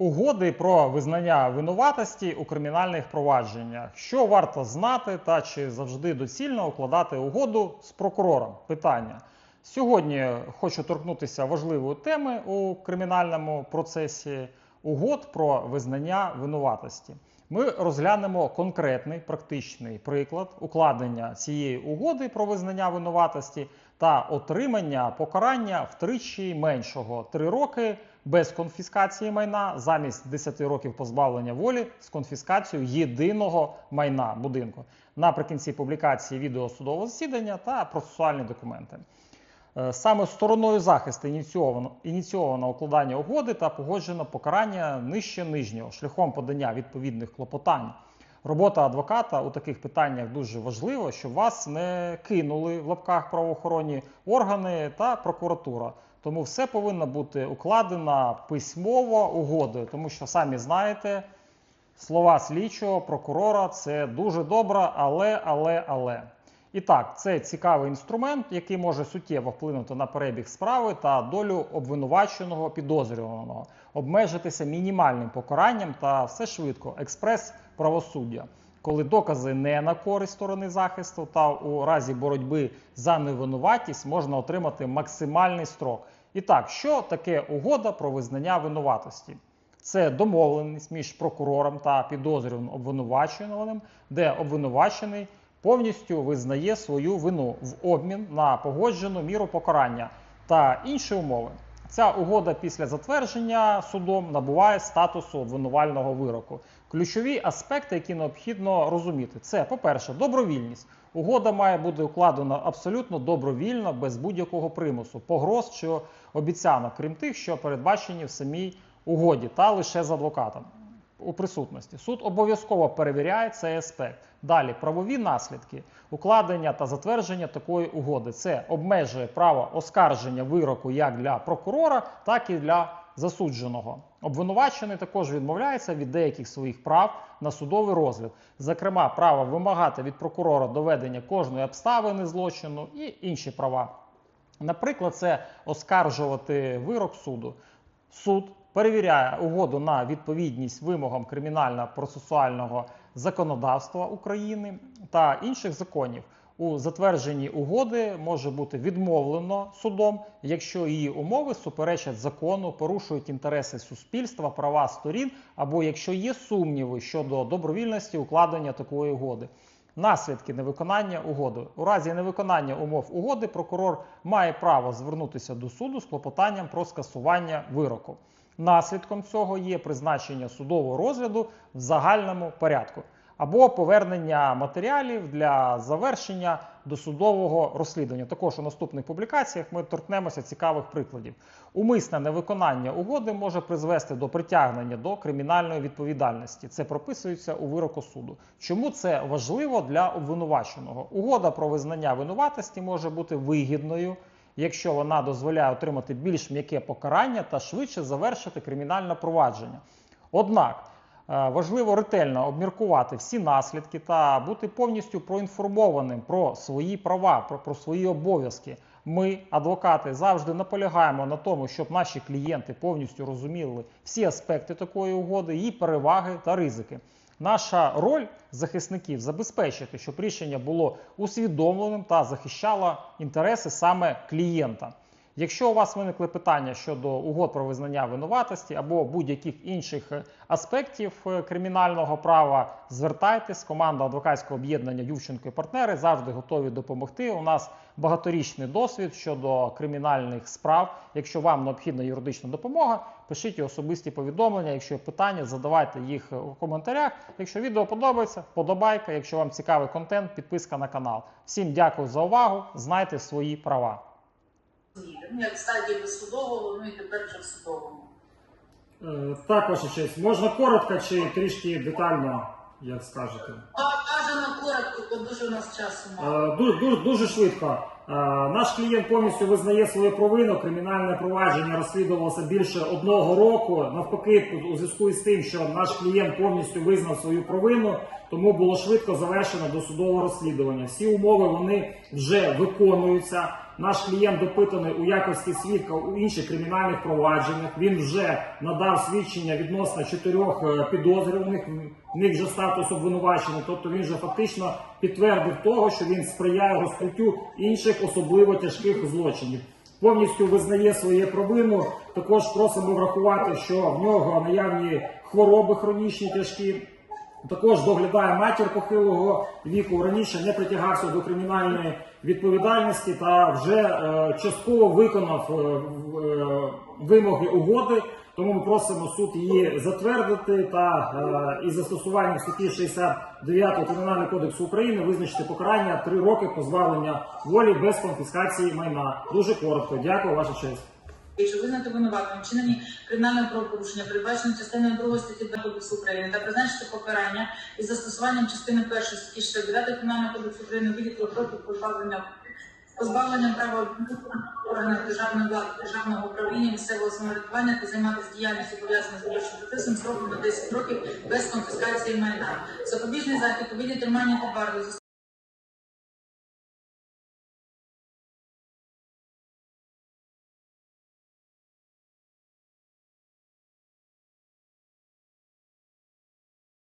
Угоди про визнання винуватості у кримінальних провадженнях. Що варто знати та чи завжди доцільно укладати угоду з прокурором? Питання. Сьогодні хочу торкнутися важливої теми у кримінальному процесі угод про визнання винуватості. Ми розглянемо конкретний практичний приклад укладення цієї угоди про визнання винуватості та отримання покарання втричі меншого 3 роки без конфіскації майна замість 10 років позбавлення волі з конфіскацією єдиного майна будинку. Наприкінці публікації відео судового засідання та процесуальні документи. Е, Саме стороною захисту ініційовано, ініційовано укладання угоди та погоджено покарання нижче нижнього шляхом подання відповідних клопотань. Робота адвоката у таких питаннях дуже важлива, щоб вас не кинули в лапках правоохоронні органи та прокуратура. Тому все повинно бути укладено письмово угодою, тому що самі знаєте, слова слідчого, прокурора це дуже добре, але, але, але. І так, це цікавий інструмент, який може суттєво вплинути на перебіг справи та долю обвинуваченого підозрюваного, обмежитися мінімальним покаранням та все швидко, експрес правосуддя. Коли докази не на користь сторони захисту, та у разі боротьби за невинуватість можна отримати максимальний строк. І так, що таке угода про визнання винуватості? Це домовленість між прокурором та підозрюваним обвинуваченим, де обвинувачений повністю визнає свою вину в обмін на погоджену міру покарання та інші умови. Ця угода після затвердження судом набуває статусу обвинувального вироку. Ключові аспекти, які необхідно розуміти, це, по-перше, добровільність. Угода має бути укладена абсолютно добровільно, без будь-якого примусу, погроз чи обіцянок, крім тих, що передбачені в самій угоді, та лише з адвокатом у присутності. Суд обов'язково перевіряє цей аспект. Далі правові наслідки укладення та затвердження такої угоди. Це обмежує право оскарження вироку як для прокурора, так і для засудженого. Обвинувачений також відмовляється від деяких своїх прав на судовий розгляд, зокрема, право вимагати від прокурора доведення кожної обставини злочину і інші права. Наприклад, це оскаржувати вирок суду. Суд перевіряє угоду на відповідність вимогам кримінально-процесуального законодавства України та інших законів. У затвердженні угоди може бути відмовлено судом, якщо її умови суперечать закону, порушують інтереси суспільства, права сторін, або якщо є сумніви щодо добровільності укладення такої угоди. Наслідки невиконання угоди. У разі невиконання умов угоди прокурор має право звернутися до суду з клопотанням про скасування вироку. Наслідком цього є призначення судового розгляду в загальному порядку або повернення матеріалів для завершення досудового розслідування. Також у наступних публікаціях ми торкнемося цікавих прикладів. Умисне невиконання угоди може призвести до притягнення до кримінальної відповідальності. Це прописується у вироку суду. Чому це важливо для обвинуваченого? Угода про визнання винуватості може бути вигідною. Якщо вона дозволяє отримати більш м'яке покарання та швидше завершити кримінальне провадження. Однак е, важливо ретельно обміркувати всі наслідки та бути повністю проінформованим про свої права, про, про свої обов'язки. Ми, адвокати, завжди наполягаємо на тому, щоб наші клієнти повністю розуміли всі аспекти такої угоди, її переваги та ризики. Наша роль захисників забезпечити, щоб рішення було усвідомленим та захищало інтереси саме клієнта. Якщо у вас виникли питання щодо угод про визнання винуватості або будь-яких інших е, аспектів е, кримінального права, звертайтесь. Команда адвокатського об'єднання Ювченко і партнери завжди готові допомогти. У нас багаторічний досвід щодо кримінальних справ. Якщо вам необхідна юридична допомога, пишіть особисті повідомлення. Якщо є питання, задавайте їх у коментарях. Якщо відео подобається, подобайка. Якщо вам цікавий контент, підписка на канал. Всім дякую за увагу. Знайте свої права. Ну, як в стадії досудового, ну і тепер вже в судовому. Е, Так, ваша честь, можна коротко чи трішки детально, як скажете. Бажано коротко, бо дуже у нас часу мало. Дуже, дуже, дуже швидко. Е, Наш клієнт повністю визнає свою провину. Кримінальне провадження розслідувалося більше одного року. Навпаки, у зв'язку з тим, що наш клієнт повністю визнав свою провину, тому було швидко завершено досудове розслідування. Всі умови вони вже виконуються. Наш клієнт допитаний у якості свідка у інших кримінальних провадженнях. Він вже надав свідчення відносно чотирьох е, підозрюваних. В них вже статус обвинувачений. Тобто він вже фактично підтвердив того, що він сприяє розкриттю інших особливо тяжких злочинів. Повністю визнає своє провину. Також просимо врахувати, що в нього наявні хвороби хронічні тяжкі. Також доглядає матір похилого віку. Раніше не притягався до кримінальної відповідальності та вже е, частково виконав е, е, вимоги угоди. Тому ми просимо суд її затвердити та е, із застосуванням статті 69 Кримінального кодексу України визначити покарання 3 роки позбавлення волі без конфіскації майна. Дуже коротко. Дякую, ваша честь. Якщо визнати винуватим вчинені кримінального правопорушення, передбачено частиною 2 статті 2 Кодексу України та призначити покарання із застосуванням частини 1 статті 69 Кримінального кодексу України від трьох років позбавлення права органів державної влади, державного управління, місцевого самоврядування та займатися діяльністю пов'язаною з виборчим процесом строком на 10 років без конфіскації майна. Запобіжний захід у виді тримання вартою